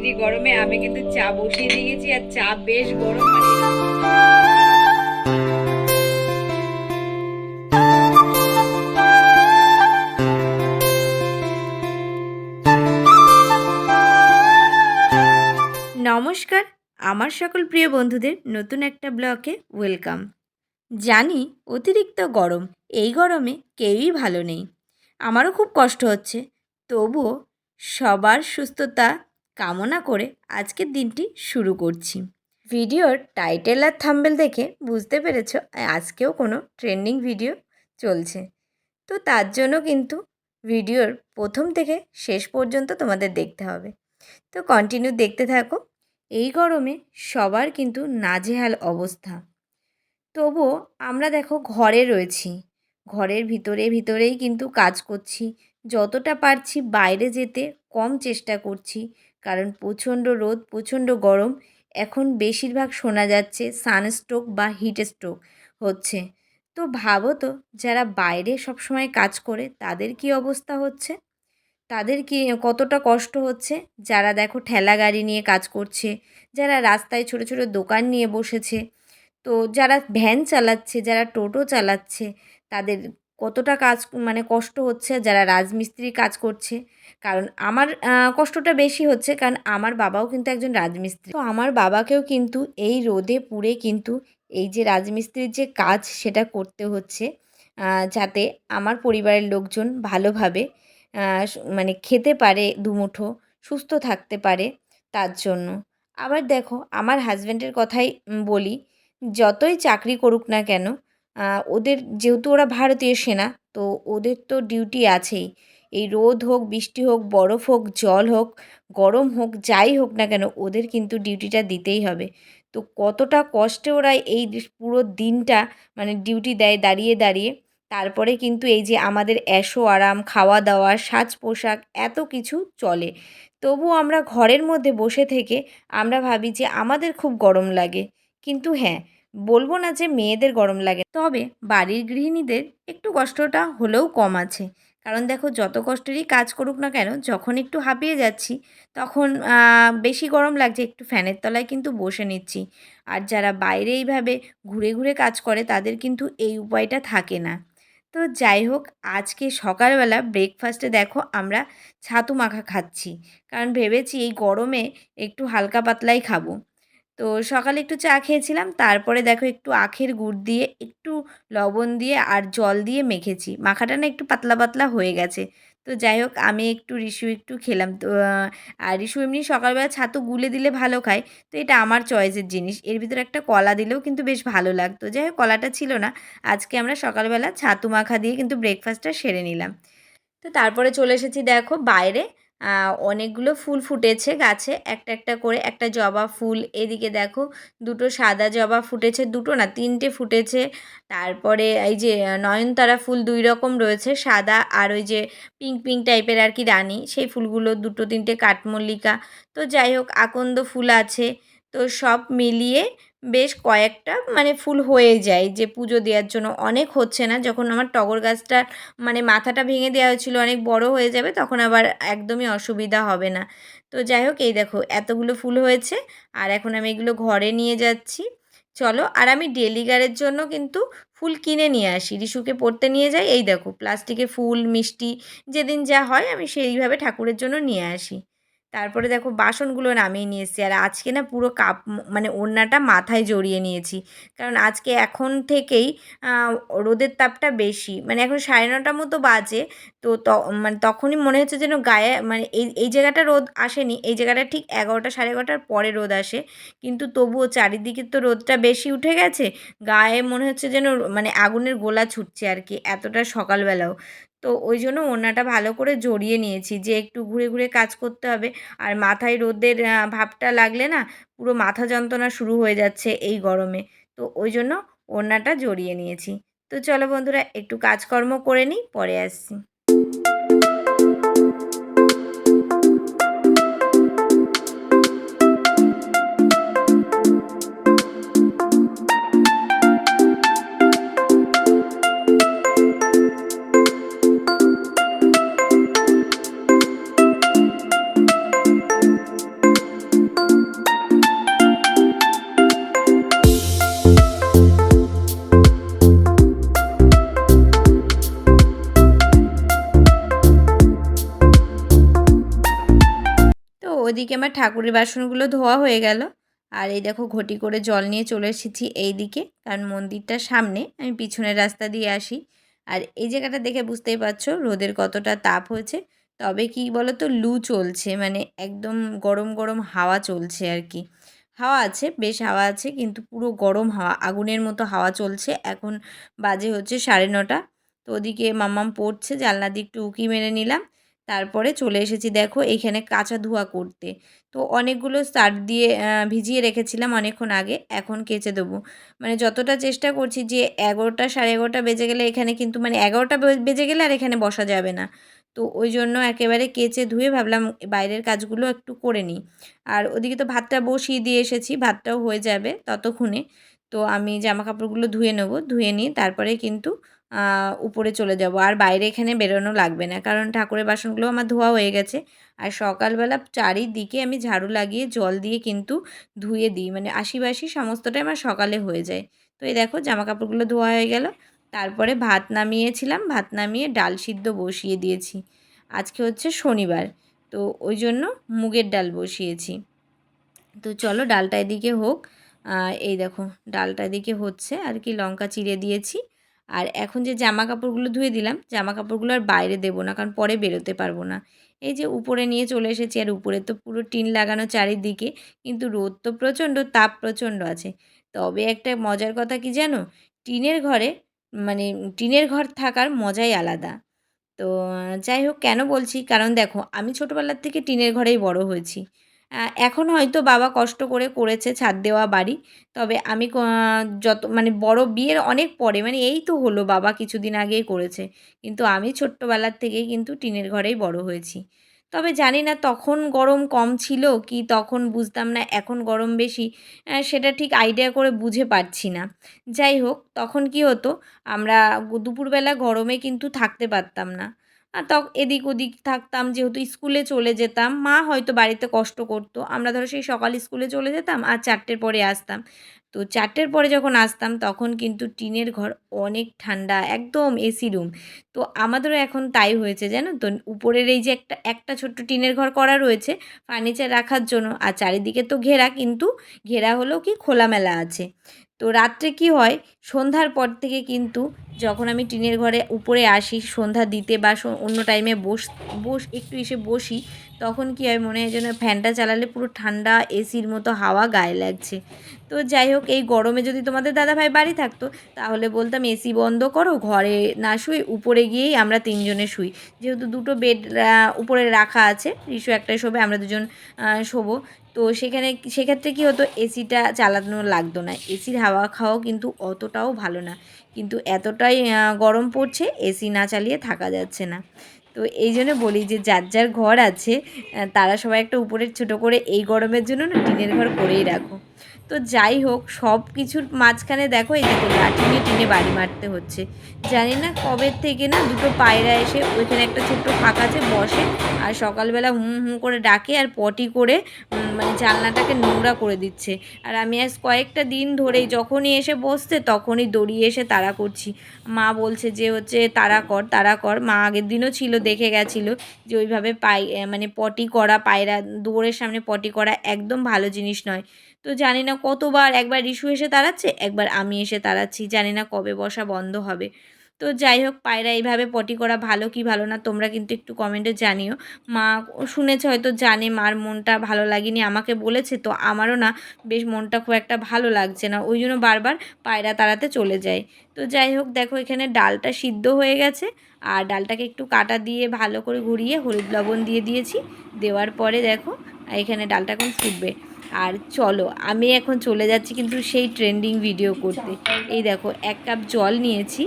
Degree গরমে, আমি কিন্তু চা বসিয়ে দিয়ে গেছি আর চা বেশ গরম মানে। নমস্কার, আমার সকল প্রিয় বন্ধুদের নতুন একটা ব্লকে ওয়েলকাম। জানি অতিরিক্ত গরম, এই গরমে কেউই ভালো নেই। আমারও খুব কষ্ট হচ্ছে, তবুও সবার সুস্থতা কামনা করে আজকের দিনটি শুরু করছি। ভিডিওর টাইটেল আর থাম্বেল দেখে বুঝতে পেরেছ, আজকেও কোনো ট্রেন্ডিং ভিডিও চলছে। তো তার জন্য কিন্তু ভিডিওর প্রথম থেকে শেষ পর্যন্ত তোমাদের দেখতে হবে। তো কন্টিনিউ দেখতে থাকো, এই গরমে সবার কিন্তু নাজেহাল অবস্থা। তবুও আমরা দেখো ঘরে রয়েছি, ঘরের ভিতরে ভিতরেই কিন্তু কাজ করছি যতটা পারছি বাইরে যেতে কম চেষ্টা করছি। কারণ প্রচণ্ড রোদ, প্রচণ্ড গরম, এখন বেশিরভাগ শোনা যাচ্ছে সানস্ট্রোক বা হিট স্ট্রোক হচ্ছে। তো ভাবো তো, যারা বাইরে সবসময় কাজ করে, তাদের কি অবস্থা হচ্ছে? তাদের কি কতটা কষ্ট হচ্ছে? যারা দেখো ঠেলা গাড়ি নিয়ে কাজ করছে, যারা রাস্তায় ছোট ছোট দোকান নিয়ে বসেছে, তো যারা ভ্যান চালাচ্ছে, যারা টোটো চালাচ্ছে, তাদের কতটা কাজ মানে কষ্ট হচ্ছে যারা রাজমিস্ত্রি কাজ করছে। কারণ আমার কষ্টটা বেশি হচ্ছে কারণ আমার বাবাও কিন্তু একজন রাজমিস্ত্রি। তো আমার বাবাকেও কিন্তু এই রোদে পুড়ে কিন্তু এই যে রাজমিস্ত্রির যে কাজ সেটা করতে হচ্ছে যাতে আমার পরিবারের লোকজন ভালোভাবে মানে খেতে পারে দুমুঠো, সুস্থ থাকতে পারে তার জন্য। আবার দেখো, আমার হাজব্যান্ডের কথাই বলি, যতই চাকরি করুক না কেন ওদের যেহেতু ওরা ভারতীয় সেনা, তো ওদের তো ডিউটি আছেই। এই রোদ হোক, বৃষ্টি হোক, বরফ হোক, জল হোক, গরম হোক, যাই হোক না কেন, ওদের কিন্তু ডিউটিটা দিতেই হবে। তো কতটা কষ্টে ওরা এই পুরো দিনটা মানে ডিউটি দেয় দাঁড়িয়ে দাঁড়িয়ে, তারপরে কিন্তু এই যে আমাদের এশো আরাম, খাওয়া দাওয়া, সাজ পোশাক, এত কিছু চলে। তবু আমরা ঘরের মধ্যে বসে থেকে আমরা ভাবি যে আমাদের খুব গরম লাগে। কিন্তু হ্যাঁ বলব না যে মেয়েদের গরম লাগে, তবে বাড়ির গৃহিণীদের একটু কষ্টটা হলেও কম আছে। কারণ দেখো, যত কষ্টেরই কাজ করুক না কেন, যখন একটু হাঁপিয়ে যাচ্ছি, তখন বেশি গরম লাগছে, একটু ফ্যানের তলায় কিন্তু বসে নিচ্ছি। আর যারা বাইরে এইভাবে ঘুরে ঘুরে কাজ করে, তাদের কিন্তু এই উপায়টা থাকে না। তো যাই হোক, আজকে সকালবেলা ব্রেকফাস্টে দেখো, আমরা ছাতু মাখা খাচ্ছি। কারণ ভেবেছি এই গরমে একটু হালকা পাতলাই খাব। তো সকালে একটু চা খেয়েছিলাম, তারপরে দেখো একটু আখের গুড় দিয়ে, একটু লবণ দিয়ে আর জল দিয়ে মেখেছি। মাখাটা না একটু পাতলা পাতলা হয়ে গেছে। তো যাই হোক, আমি একটু রিশু একটু খেলাম। তো আর রিশু এমনি সকালবেলা ছাতু গুলে দিলে ভালো খায়। তো এটা আমার চয়েসের জিনিস। এর ভিতরে একটা কলা দিলেও কিন্তু বেশ ভালো লাগতো। যাই হোক, কলাটা ছিল না। আজকে আমরা সকালবেলা ছাতু মাখা দিয়ে কিন্তু ব্রেকফাস্টটা সেরে নিলাম। তো তারপরে চলে এসেছি দেখো বাইরে। অনেকগুলো ফুল ফুটেছে গাছে। একটা একটা করে একটা জবা ফুল। এদিকে দেখো দুটো সাদা জবা ফুটেছে, দুটো না, তিনটে ফুটেছে। তারপরে এই যে নয়নতারা ফুল দুই রকম রয়েছে, সাদা আর ওই যে পিঙ্ক পিঙ্ক টাইপের আর কি রানী। সেই ফুলগুলো দুটো, তিনটে কাঠমল্লিকা। তো যাই হোক, আকন্দ ফুল আছে। তো সব মিলিয়ে বেশ কয়েকটা মানে ফুল হয়ে যায় যে পুজো দেওয়ার জন্য। অনেক হচ্ছে না, যখন আমার টগর গাছটা মানে মাথাটা ভেঙে দেওয়া হয়েছিলো, অনেক বড় হয়ে যাবে, তখন আবার একদমই অসুবিধা হবে না। তো যাই হোক, এই দেখো, এতগুলো ফুল হয়েছে, আর এখন আমি এগুলো ঘরে নিয়ে যাচ্ছি। চলো, আর আমি ডেলিগারের জন্য কিন্তু ফুল কিনে নিয়ে আসি, রিশুকে পড়তে নিয়ে যাই। এই দেখো প্লাস্টিকে ফুল, মিষ্টি, যেদিন যা হয় আমি সেইভাবে ঠাকুরের জন্য নিয়ে আসি। তারপরে দেখো বাসনগুলো নামিয়ে নিয়ে এসেছি। আর আজকে না পুরো কাপ মানে ওড়নাটা মাথায় জড়িয়ে নিয়েছি। কারণ আজকে এখন থেকেই রোদের তাপটা বেশি। মানে এখন সাড়ে নটার মতো বাজে তো মানে তখনই মনে হচ্ছে যেন গায়ে মানে এই এই জায়গাটা রোদ আসেনি, এই জায়গাটা ঠিক এগারোটা সাড়ে এগারোটার পরে রোদ আসে। কিন্তু তবুও চারিদিকে তো রোদটা বেশি উঠে গেছে, গায়ে মনে হচ্ছে যেন মানে আগুনের গোলা ছুটছে আর কি, এতটা সকালবেলাও। তো ওই জন্য ওড়নাটা ভালো করে জড়িয়ে নিয়েছি যে একটু ঘুরে ঘুরে কাজ করতে হবে। আর মাথায় রোদের ভাবটা লাগলে না পুরো মাথা যন্ত্রণা শুরু হয়ে যাচ্ছে এই গরমে। তো ওই জন্য ওড়নাটা জড়িয়ে নিয়েছি। তো চলো বন্ধুরা, একটু কাজকর্ম করে নিই, পরে আসছি। ওদিকে আমার ঠাকুরের বাসনগুলো ধোয়া হয়ে গেল। আর এই দেখো ঘটি করে জল নিয়ে চলে এসেছি এই দিকে কারণ মন্দিরটার সামনে, আমি পিছনের রাস্তা দিয়ে আসি। আর এই জায়গাটা দেখে বুঝতেই পারছ রোদের কতটা তাপ হয়েছে। তবে কি বলো তো লু চলছে মানে একদম গরম গরম হাওয়া চলছে আর কি। হাওয়া আছে, বেশ হাওয়া আছে, কিন্তু পুরো গরম হাওয়া, আগুনের মতো হাওয়া চলছে। এখন বাজে হচ্ছে সাড়ে নটা। তো ওদিকে মাম্মাম পড়ছে, জানলা দিয়ে একটু উকি মেরে নিলাম। তারপরে চলে এসেছি। দেখো এইখানে কাঁচা ধোয়া করতে। তো অনেকগুলো সার দিয়ে ভিজিয়ে রেখেছিলাম অনেকক্ষণ আগে, এখন কেচে দেবো। মানে যতটা চেষ্টা করছি যে এগারোটা সাড়ে এগারোটা বেজে গেলে এখানে কিন্তু মানে এগারোটা বেজে গেলে আর এখানে বসা যাবে না। তো ওই জন্য একেবারে কেচে ধুয়ে ভাবলাম বাইরের কাজগুলো একটু করে নিই। আর ওদিকে তো ভাতটা বসিয়ে দিয়ে এসেছি, ভাতটাও হয়ে যাবে ততক্ষণে। তো আমি জামা কাপড়গুলো ধুয়ে নেব, ধুয়ে নিই তারপরে কিন্তু উপরে চলে যাব। আর বাইরে এখানে বেরোনো লাগবে না। কারণ ঠাকুরের বাসনগুলো আমার ধোয়া হয়ে গেছে। আর সকালবেলা চারিদিকে আমি ঝাড়ু লাগিয়ে জল দিয়ে কিন্তু ধুয়ে দিই। মানে আশিবাসি সমস্তটাই আমার সকালে হয়ে যায়। তো এই দেখো জামা কাপড়গুলো ধোয়া হয়ে গেল। তারপরে ভাত নামিয়েছিলাম। ভাত নামিয়ে ডাল সিদ্ধ বসিয়ে দিয়েছি। আজকে হচ্ছে শনিবার। তো ওই জন্য মুগের ডাল বসিয়েছি। তো চলো ডালটা এদিকে হোক। এই দেখো ডালটা এদিকে হচ্ছে। আর কি লঙ্কা চিড়ে দিয়েছি। আর এখন যে জামা কাপড়গুলো ধুয়ে দিলাম, জামা কাপড়গুলো আর বাইরে দেবো না, কারণ পরে বেরোতে পারব না। এই যে উপরে নিয়ে চলে এসেছি, আর উপরে তো পুরো টিন লাগানো চারিদিকে, কিন্তু রোদ তো প্রচণ্ড, তাপ প্রচণ্ড আছে। তবে একটা মজার কথা কি জানো? টিনের ঘরে মানে টিনের ঘর থাকার মজাই আলাদা। তো, যাই হোক, কেন বলছি? কারণ দেখো, আমি ছোটোবেলার থেকে টিনের ঘরেই বড় হয়েছি। এখন হয়তো বাবা কষ্ট করে করেছে ছাদ দেওয়া বাড়ি। তবে আমি যত মানে বড় বিয়ের অনেক পরে মানে এই তো হলো বাবা কিছুদিন আগেই করেছে। কিন্তু আমি ছোট্টবেলার থেকেই কিন্তু টিনের ঘরেই বড় হয়েছি। তবে জানি না তখন গরম কম ছিল কি তখন বুঝতাম না, এখন গরম বেশি সেটা ঠিক আইডিয়া করে বুঝে পারছি না। যাই হোক, তখন কি হতো, আমরা দুপুরবেলা গরমে কিন্তু থাকতে পারতাম না। তখ এদিক ওদিক থাকতাম, যেহেতু স্কুলে চলে যেতাম, মা হয়তো বাড়িতে কষ্ট করতো। আমরা ধরো সেই সকাল স্কুলে চলে যেতাম আর চারটের পরে আসতাম। তো চারটের পরে যখন আসতাম, তখন কিন্তু টিনের ঘর অনেক ঠান্ডা, একদম এসি রুম। তো আমাদেরও এখন তাই হয়েছে, জানো তো? উপরের এই যে একটা একটা ছোট্ট টিনের ঘর করা রয়েছে, ফার্নিচার রাখার জন্য, আর চারিদিকে তো ঘেরা, কিন্তু ঘেরা হলেও কি খোলামেলা আছে। তো রাত্রে কি হয়? সন্ধ্যার পর থেকে কিন্তু যখন আমি টিনের ঘরে উপরে আসি, সন্ধ্যা দিতে বা অন্য টাইমে বস বস, একটু এসে বসি, তখন কি হয় মনে হয় যেন ফ্যানটা চালালে পুরো ঠান্ডা এসির মতো হাওয়া গায়ে লাগছে। তো যাই হোক, এই গরমে যদি তোমাদের দাদাভাই বাড়ি থাকতো, তাহলে বলতাম এসি বন্ধ করো, ঘরে না শুই উপরে গিয়েই আমরা তিনজনে শুই। যেহেতু দুটো বেড উপরে রাখা আছে রিশু একটাই শোবে, আমরা দুজন শোবো। তো সেখানে সেক্ষেত্রে কী হতো এসিটা চালানো লাগতো না। এসির হাওয়া খাওয়াও কিন্তু অতটাও ভালো না। কিন্তু এতটাই গরম পড়ছে এসি না চালিয়ে থাকা যাচ্ছে না। তো এই জন্য বলি যে, যার যার ঘর আছে তারা সবাই একটা উপরের ছোট করে এই গরমের জন্য না টিনের ঘর করেই রাখো। তো যাই হোক, সব কিছুর মাঝখানে দেখো এই দেখো লাঠি নিয়ে টিনে বাড়ি মারতে হচ্ছে। জানি না কবে থেকে না দুটো পায়রা এসে ওইখানে একটা ছোট্ট ফাঁকা আছে, বসে আর সকালবেলা হুম হুম করে ডাকে আর পটি করে মানে জানলাটাকে নোংরা করে দিচ্ছে। আর আমি আজ কয়েকটা দিন ধরেই যখনই এসে বসতে তখনই দড়িয়ে এসে তাড়া করছি। মা বলছে যে হচ্ছে, তাড়া কর তাড়া কর। মা আগের দিনও ছিল, দেখে গেছিল যে ওইভাবে পাই মানে পটি করা পায়রা দৌড়ের সামনে পটি করা একদম ভালো জিনিস নয়। তো জানি না কতবার একবার রিশু এসে তাড়াচ্ছে, একবার আমি এসে তাড়াচ্ছি, জানি না কবে বসা বন্ধ হবে। তো যাই হোক, পায়রা এইভাবে পটি করা ভালো কি ভালো না, তোমরা কিন্তু একটু কমেন্টে জানিও। মা শুনেছে হয়তো জানে, মার মনটা ভালো লাগেনি, আমাকে বলেছে, তো আমারও না বেশ মনটা খুব একটা ভালো লাগছে না। ওই জন্য বারবার পায়রা তাড়াতে চলে যায়। তো যাই হোক, দেখো এখানে ডালটা সিদ্ধ হয়ে গেছে। আর ডালটাকে একটু কাটা দিয়ে ভালো করে ঘুরিয়ে হলুদ লবণ দিয়ে দিয়েছি। দেওয়ার পরে দেখো, এখানে ডালটা এখন ফুটবে। আর চলো, আমি এখন চলে যাচ্ছি কিন্তু সেই ট্রেন্ডিং ভিডিও করতে। এই দেখো, এক কাপ জল নিয়েছি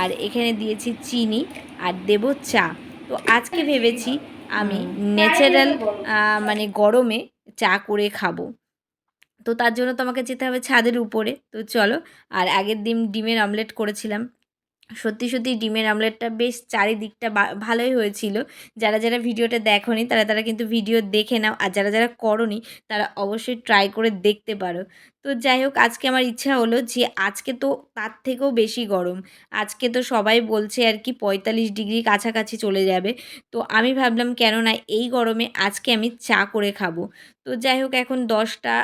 আর এখানে দিয়েছি চিনি আর দেব চা। তো আজকে ভেবেছি আমি ন্যাচারাল মানে গরমে চা করে খাব। তো তার জন্য তোমাকে যেতে হবে ছাদের উপরে। তো চলো, আর আগের দিন ডিমের অমলেট করেছিলাম। সত্যি সত্যি ডিমের আমলেটটা বেশ চারিদিকটা ভালোই হয়েছিল। যারা যারা ভিডিওটা দেখনি, তারা তারা কিন্তু ভিডিও দেখে নাও। আর যারা যারা করনি, তারা অবশ্যই ট্রাই করে দেখতে পারো। তো যাই হোক, আজকে আমার ইচ্ছা হলো যে আজকে তো তার থেকেও বেশি গরম। আজকে তো সবাই বলছে আর কি পঁয়তাল্লিশ ডিগ্রি কাছাকাছি চলে যাবে। তো আমি ভাবলাম কেন না এই গরমে আজকে আমি চা করে খাব। তো যাই হোক, এখন দশটা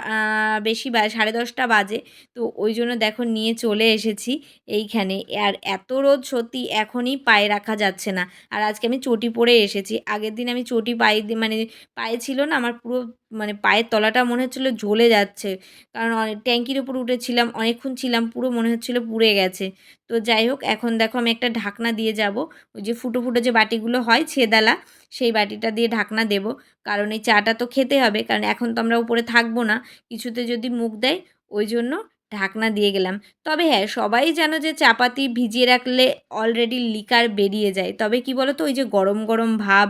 বেশি বা, সাড়ে দশটা বাজে। তো ওই জন্য দেখো নিয়ে চলে এসেছি এইখানে। আর এত রোদ সত্যি এখনই পায়ে রাখা যাচ্ছে না। আর আজকে আমি চটি পরে এসেছি। আগের দিন আমি চটি পায়ে মানে পায়ে ছিল না, আমার পুরো মানে পায়ের তলাটা মনে হচ্ছিল জ্বলে যাচ্ছে। কারণ ট্যাঙ্কির উপর উঠেছিলাম, অনেকক্ষণ ছিলাম, পুরো মনে হচ্ছিল পুড়ে গেছে। তো যাই হোক, এখন দেখো আমি একটা ঢাকনা দিয়ে যাব। ওই যে ফুটো ফুটো যে বাটিগুলো হয় ছেদালা, সেই বাটিটা দিয়ে ঢাকনা দেব। কারণ এই চাটা তো খেতে হবে, কারণ এখন তো আমরা উপরে থাকব না। কিছুতে যদি মুখ দেয়, ওই জন্য ঢাকনা দিয়ে গেলাম। তবে হ্যাঁ সবাই জানো যে চাপাতি ভিজিয়ে রাখলে অলরেডি লিকার বেরিয়ে যায়। তবে কি বলো তো ওই যে গরম গরম ভাব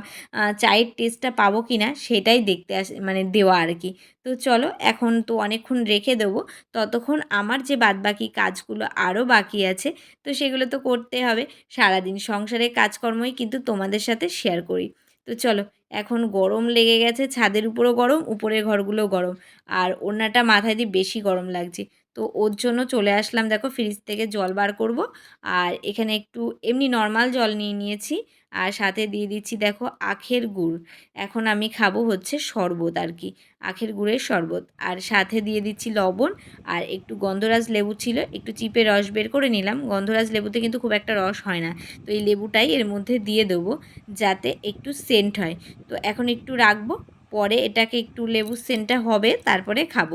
চায়ের টেস্টটা পাবো কি না সেটাই দেখতে আস মানে দেওয়া আর কি। তো চলো, এখন তো অনেকক্ষণ রেখে দেবো। ততক্ষণ আমার যে বাদবাকি কাজগুলো আরও বাকি আছে, তো সেগুলো তো করতে হবে। সারাদিন সংসারের কাজকর্মই কিন্তু তোমাদের সাথে শেয়ার করি। তো চলো, এখন গরম লেগে গেছে, ছাদের উপরও গরম, উপরের ঘরগুলো গরম। আর ওনাটা মাথায় দিয়ে বেশি গরম লাগছে। তো ওর জন্য চলে আসলাম। দেখো ফ্রিজ থেকে জল বার করব। আর এখানে একটু এমনি নর্মাল জল নিয়ে নিয়েছি। আর সাথে দিয়ে দিচ্ছি দেখো আখের গুড়। এখন আমি খাব হচ্ছে শরবত আর কি, আখের গুড়ের শরবত। আর সাথে দিয়ে দিচ্ছি লবণ। আর একটু গন্ধরাজ লেবু ছিল, একটু চিপে রস বের করে নিলাম। গন্ধরাজ লেবুতে কিন্তু খুব একটা রস হয় না। তো এই লেবুটাই এর মধ্যে দিয়ে দেবো যাতে একটু সেন্ট হয়। তো এখন একটু রাখব, পরে এটাকে একটু লেবুর সেন্টটা হবে, তারপরে খাব।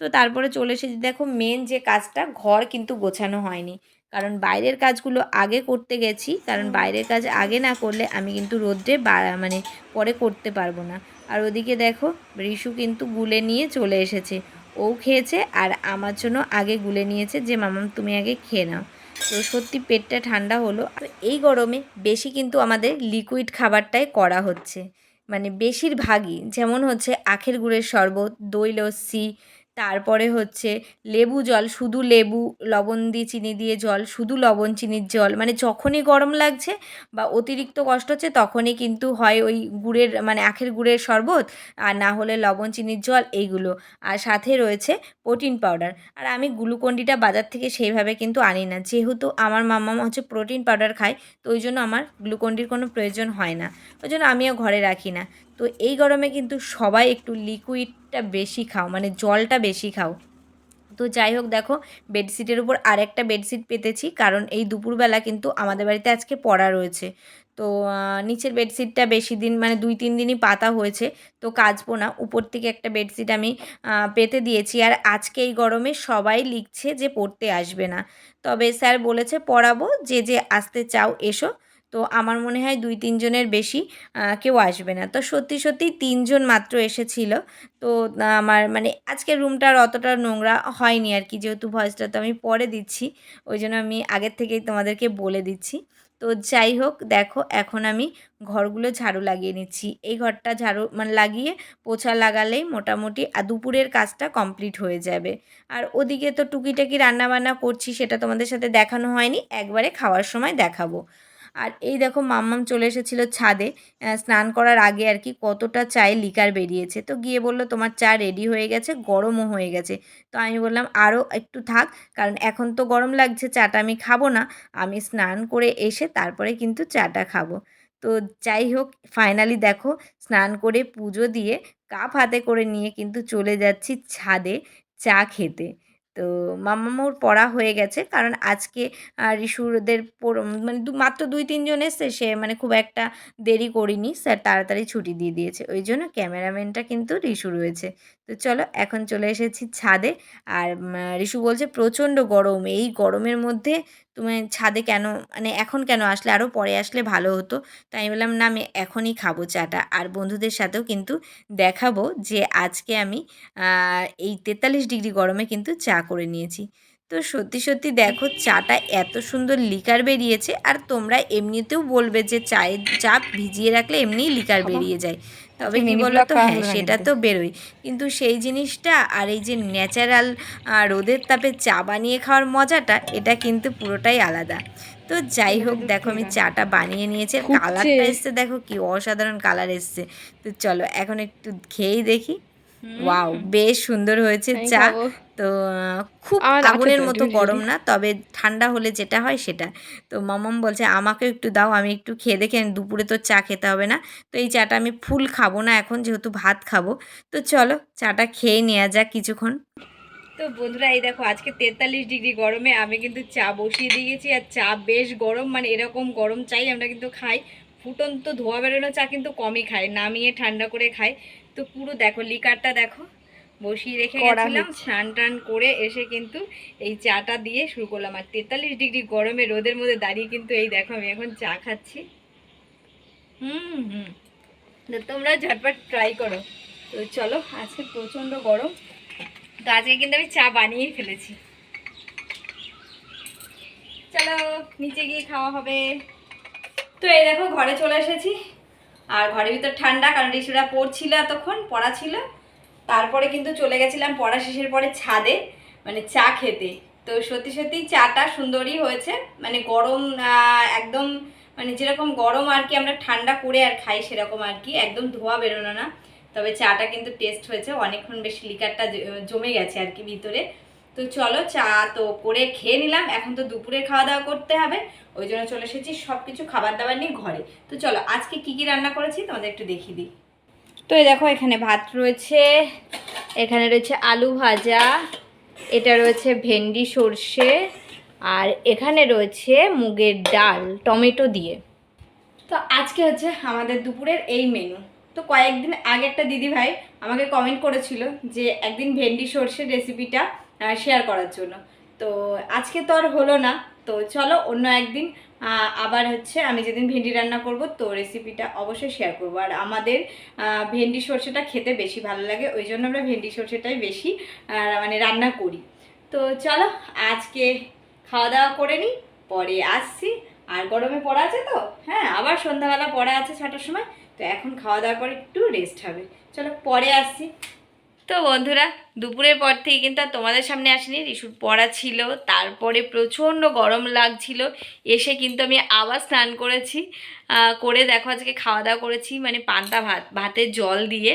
তো তারপরে চলে এসেছি। দেখো মেন যে কাজটা ঘর কিন্তু গোছানো হয়নি। কারণ বাইরের কাজগুলো আগে করতে গেছি কারণ বাইরের কাজ আগে না করলে আমি কিন্তু রোদ্রে মানে পরে করতে পারব না। আর ওদিকে দেখো রিশু কিন্তু গুলে নিয়ে চলে এসেছে। ও খেয়েছে আর আমার জন্য আগে গুলে নিয়েছে যে মামাম তুমি আগে খেয়ে নাও। তো সত্যি পেটটা ঠান্ডা হলো আর এই গরমে বেশি কিন্তু আমাদের লিকুইড খাবারটাই করা হচ্ছে। মানে বেশিরভাগই যেমন হচ্ছে আখের গুড়ের শরবত দই লস্যি তারপরে হচ্ছে লেবু জল, শুধু লেবু, লবণ দিয়ে চিনি দিয়ে জল, শুধু লবণ, চিনির জল মানে যখনই গরম লাগছে বা অতিরিক্ত কষ্ট হচ্ছে তখনই কিন্তু হয় ওই গুড়ের মানে আখের গুড়ের শরবত আর না হলে লবণ, চিনির জল এইগুলো। আর সাথে রয়েছে প্রোটিন পাউডার। আর আমি গ্লুকন্ডিটা বাজার থেকে সেইভাবে কিন্তু আনি না। যেহেতু আমার মাম্মা হচ্ছে প্রোটিন পাউডার খায়, তো ওই জন্য আমার গ্লুকন্ডির কোনো প্রয়োজন হয় না। ওই জন্য আমিও ঘরে রাখি না। তো এই গরমে কিন্তু সবাই একটু লিকুইডটা বেশি খাও মানে জলটা বেশি খাও। তো যাই হোক, দেখো বেডশিটের উপর আরেকটা বেডশিট পেতেছি, কারণ এই দুপুরবেলা কিন্তু আমাদের বাড়িতে আজকে পড়া রয়েছে। তো নিচের বেডশিটটা বেশি দিন মানে দুই তিন দিনই পাতা হয়েছে, তো কাচবো না। উপর থেকে একটা বেডশিট আমি পেতে দিয়েছি। আর আজকে এই গরমে সবাই লিখছে যে পড়তে আসবে না। তবে স্যার বলেছে, পড়াবো, যে যে আসতে চাও, এসো। তো আমার মনে হয় দুই তিনজনের বেশি কেউ আসবে না। তো সত্যি সত্যি তিনজন মাত্র এসেছিল। তো আমার মানে আজকের রুমটা আর অতটা নোংরা হয়নি আর কি। যেহেতু ভয়েসটা তো আমি পরে দিচ্ছি, ওই জন্য আমি আগের থেকেই তোমাদেরকে বলে দিচ্ছি। তো যাই হোক, দেখো, এখন আমি ঘরগুলো ঝাড়ু লাগিয়ে নিচ্ছি। এই ঘরটা ঝাড়ু মানে লাগিয়ে পোছা লাগালেই মোটামুটি দুপুরের কাজটা কমপ্লিট হয়ে যাবে। আর ওদিকে তো টুকিটাকি রান্নাবান্না করছি, সেটা তোমাদের সাথে দেখানো হয়নি। একবারে খাওয়ার সময় দেখাবো। আর এই দেখো মাম্মাম চলে এসেছিল ছাদে স্নান করার আগে আর কি কতটা চায়ে লিকার বেরিয়েছে। তো গিয়ে বলল, তোমার চা রেডি হয়ে গেছে, গরমও হয়ে গেছে। তো আমি বললাম আরও একটু থাক, কারণ এখন তো গরম লাগছে, চাটা আমি খাব না। আমি স্নান করে এসে তারপরে কিন্তু চাটা খাব। তো যাই হোক ফাইনালি দেখো, স্নান করে পুজো দিয়ে কাপ হাতে করে নিয়ে কিন্তু চলে যাচ্ছি ছাদে চা খেতে। তো মামামোর পড়া হয়ে গেছে। কারণ আজকে রিশুদের মানে মাত্র দুই তিনজন এসছে, সে মানে খুব একটা দেরি করিনি। স্যার তাড়াতাড়ি ছুটি দিয়ে দিয়েছে। ওই জন্য ক্যামেরাম্যানটা কিন্তু রিশু রয়েছে। তো চলো এখন চলে এসেছি ছাদে। আর রিশু বলছে প্রচণ্ড গরম। এই গরমের মধ্যে তুমি ছাদে কেন মানে এখন কেন আসলে? আরও পরে আসলে ভালো হতো। তাই আমি বললাম না আমি এখনই খাব চাটা। আর বন্ধুদের সাথেও কিন্তু দেখাবো যে আজকে আমি এই তেতাল্লিশ ডিগ্রি গরমে কিন্তু চা করে নিয়েছি। তো সত্যি সত্যি দেখো চাটা এত সুন্দর লিকার বেরিয়েছে। আর তোমরা এমনিতেও বলবে যে চায়ের চা ভিজিয়ে রাখলে এমনিই লিকার বেরিয়ে যায়। তবে কি বলো তো হ্যাঁ সেটা তো বেরোয়। কিন্তু সেই জিনিসটা আর এই যে ন্যাচারাল রোদের তাপে চা বানিয়ে খাওয়ার মজাটা এটা কিন্তু পুরোটাই আলাদা। তো যাই হোক দেখো আমি চাটা বানিয়ে নিয়েছি। কালারটা এসছে দেখো কি অসাধারণ কালার এসছে। তো চলো এখন একটু খেয়েই দেখি। ওয়াও বেশ সুন্দর হয়েছে চা। তো খুব আগুনের মতো গরম না তবে ঠান্ডা হলে যেটা হয় সেটা। তো মামাম বলছে আমাকে একটু দাও আমি একটু খেয়ে দেখে দুপুরে তো চা খেতে হবে না। তো এই চাটা আমি ফুল খাব না এখন যেহেতু ভাত খাব। তো চলো চাটা খেয়ে নেওয়া যাক কিছুক্ষণ। তো বন্ধুরা এই দেখো আজকে তেতাল্লিশ ডিগ্রি গরমে আমি কিন্তু চা বসিয়ে দিয়ে গেছি আর চা বেশ গরম মানে এরকম গরম চাই আমরা কিন্তু খাই। ফুটন্ত ধোয়া বেরোনো চা কিন্তু কমই খাই নামিয়ে ঠান্ডা করে খাই। তো পুরো দেখো লিকারটা দেখো। বসিয়ে রেখে গেছিলাম স্নান টান করে এসে কিন্তু এই চাটা দিয়ে শুরু করলাম। আর তেতাল্লিশ ডিগ্রি গরমে রোদের মধ্যে দাঁড়িয়ে কিন্তু এই দেখো আমি এখন চা খাচ্ছি। হুম হুম। তোমরা ঝটপট ট্রাই করো। তো চলো আজকে প্রচণ্ড গরম। তো আজকে কিন্তু আমি চা বানিয়েই ফেলেছি। চলো নিচে গিয়ে খাওয়া হবে। তো এই দেখো ঘরে চলে এসেছি। আর ঘরের ভিতর ঠান্ডা কারণ রিসুরা পড়ছিল এতক্ষণ পড়া ছিল। তারপরে কিন্তু চলে গেছিলাম পড়া শেষের পরে ছাদে মানে চা খেতে। তো সত্যি সত্যি চাটা সুন্দরই হয়েছে। মানে গরম একদম মানে যেরকম গরম আর কি আমরা ঠান্ডা করে আর খাই সেরকম আর কি, একদম ধোয়া বেরোনো না। তবে চাটা কিন্তু টেস্ট হয়েছে, অনেকক্ষণ বেশি লিকারটা জমে গেছে আর কি ভিতরে। তো চলো চা তো করে খেয়ে নিলাম, এখন তো দুপুরে খাওয়া দাওয়া করতে হবে। ওই জন্য চলে এসেছি সব কিছু খাবার দাবার নিয়ে ঘরে। তো চলো, আজকে কি কি রান্না করেছি তোমাদের একটু দেখিয়ে দিই। তো এই দেখো, এখানে ভাত রয়েছে, এখানে রয়েছে আলু ভাজা, এটা রয়েছে ভেন্ডি সর্ষে, আর এখানে রয়েছে মুগের ডাল, টমেটো দিয়ে। তো আজকে হচ্ছে আমাদের দুপুরের এই মেনু তো কয়েকদিন আগে একটা দিদি ভাই আমাকে কমেন্ট করেছিল যে একদিন ভেন্ডি সর্ষের রেসিপিটা শেয়ার করার জন্য। তো আজকে তো আর হলো না। তো চলো অন্য একদিন আবার হচ্ছে আমি যেদিন ভেন্ডি রান্না করব, তো রেসিপিটা অবশ্যই শেয়ার করব। আর আমাদের ভেন্ডি সর্ষেটা খেতে বেশি ভালো লাগে, ওই জন্য আমরা ভেন্ডি সর্ষেটাই বেশি মানে রান্না করি। তো চলো, আজকে খাওয়া দাওয়া করে নিই, পরে আসছি। আর গরমে পড়া আছে তো? হ্যাঁ আবার সন্ধ্যাবেলা পড়া আছে ছটার সময়, তো এখন খাওয়া দাওয়ার পরে একটু রেস্ট হবে। চলো, পরে আসছি। তো বন্ধুরা দুপুরের পর থেকে কিন্তু আর তোমাদের সামনে আসিনি। রিসুর পড়া ছিল, তারপরে প্রচণ্ড গরম লাগছিল। এসে কিন্তু আমি আবার স্নান করেছি। করে দেখো আজকে খাওয়া দাওয়া করেছি মানে পান্তা ভাত, ভাতের জল দিয়ে।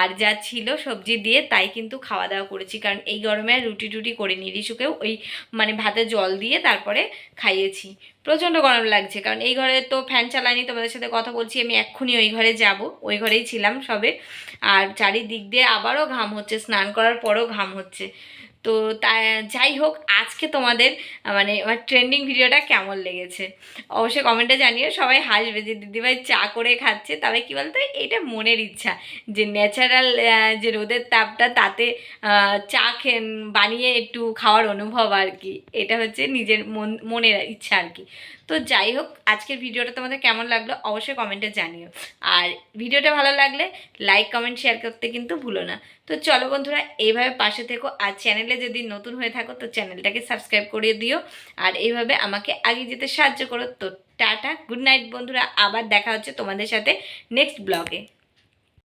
আর যা ছিল সবজি দিয়ে, তাই কিন্তু খাওয়া দাওয়া করেছি। কারণ এই গরমে রুটি টুটি করিনি। রিসুকেও ওই মানে ভাতে জল দিয়ে তারপরে খাইয়েছি। প্রচণ্ড গরম লাগছে, কারণ এই ঘরে তো ফ্যান চালাইনি তোমাদের সাথে কথা বলছি। আমি এক্ষুনি ওই ঘরে যাব, ওই ঘরেই ছিলাম সবে। আর চারিদিক দিয়ে আবারও ঘাম হচ্ছে। স্নান করার পরও ঘাম হচ্ছে। তো তা যাই হোক, আজকে তোমাদের মানে আমার ট্রেন্ডিং ভিডিওটা কেমন লেগেছে? অবশ্যই কমেন্টে জানিও, সবাই হাসবে যে দিদিভাই চা করে খাচ্ছে। তবে কী বলতো, এটা মনের ইচ্ছা যে ন্যাচারাল যে রোদের তাপটা তাতে চা খে বানিয়ে একটু খাওয়ার অনুভব আর কি। এটা হচ্ছে নিজের মন, মনের ইচ্ছা আর কি। তো যাই হোক, আজকের ভিডিওটা তোমাদের কেমন লাগল অবশ্যই কমেন্টে জানিও। আর ভিডিওটা ভালো লাগলে লাইক কমেন্ট শেয়ার করতে কিন্তু ভুলো না। তো চলো বন্ধুরা, এইভাবে পাশে থেকো। আর চ্যানেলে যদি নতুন হয়ে থাকো, তো চ্যানেলটাকে সাবস্ক্রাইব করিয়ে দিও। আর এইভাবে আমাকে আগে যেতে সাহায্য করো। তো টাটা, গুড নাইট বন্ধুরা। আবার দেখা হচ্ছে তোমাদের সাথে নেক্সট ব্লগে।